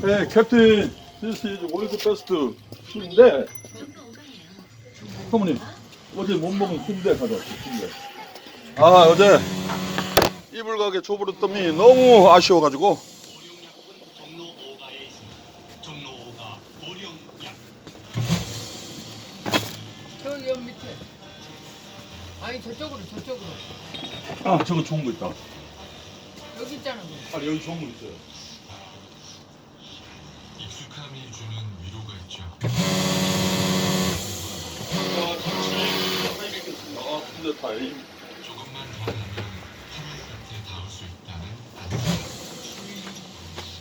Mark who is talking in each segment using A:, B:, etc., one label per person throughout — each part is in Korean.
A: Hey, Captain, this is world best 순대. 사모님, 어제 못 먹은 순대 가져왔어, 순대. 아, 어제 이불 가게 줘버렸더니 너무 아쉬워가지고.
B: 저기 옆 밑에. 아니 저쪽으로 저쪽으로.
A: 아, 저거 좋은 거 있다.
B: 여기 있잖아. 뭐.
A: 아, 여기 좋은 거 있어요.
C: 익숙함이 주는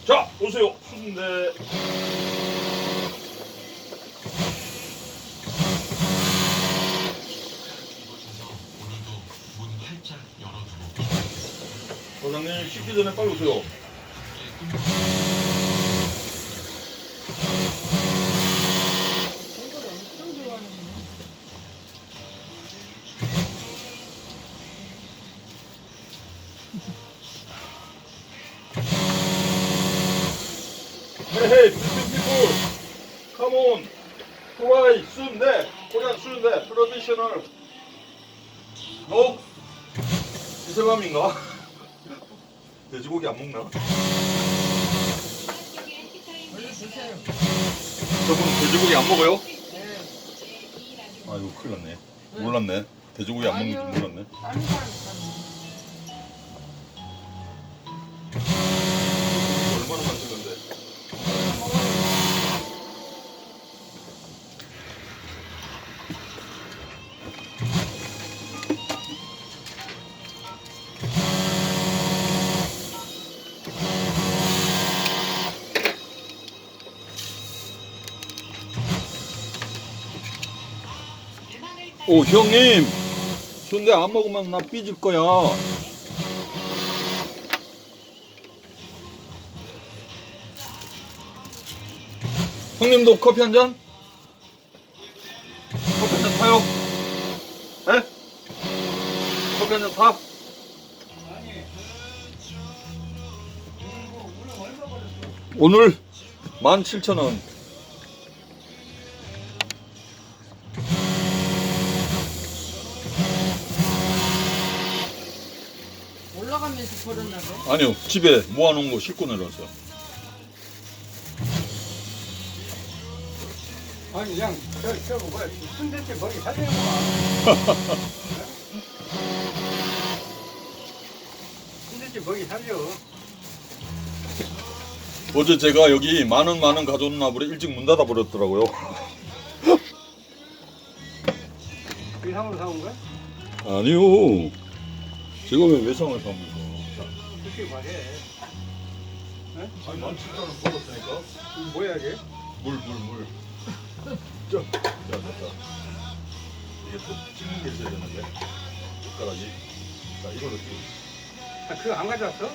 A: 자, 오세요. 순대.
C: 이곳에서 오늘도 문 활짝 열어두고
A: 사장님, 씻기 전에 빨리 오세요. Hey, people, come on, try 순대, 코리안 순대, 트레디셔널. 너 이세감인가? 돼지고기 안 먹나? 저분 돼지고기 안 먹어요?
B: 네.
A: 아이고 큰일 났네. 몰랐네. 돼지고기 안 먹는 줄. 몰랐네.
B: 다른 사람.
A: 얼 오 형님 순대 안 먹으면 나 삐질 거야. 형님도 커피 한 잔? 커피 한 잔 타요? 에? 커피 한 잔 타? 오늘 17,000원.
B: 올라가면서 걸었나봐.
A: 아니요, 집에 모아놓은 거 싣고 내려왔어요.
D: 아니 그냥 저 저거 뭐야 순대째 머리 살리는 거야. 순대째 머리 살려.
A: 어제 제가 여기 만원 만원 가져오나 보래 일찍 문 닫아 버렸더라고요.
D: 그 상으로 사온 거야?
A: 아니요. 제가 왜 외상을 사면서.
D: 그렇게 말해.
A: 아니, 만 칠천 원 벌었으니까.
D: 이거 뭐야 이게?
A: 물, 물, 물. 저, 자, 됐다. 이게 또 찍는 게 있어야 되는데. 젓가락이. 자, 이걸로 찍어.
D: 아, 그거 안 가져왔어?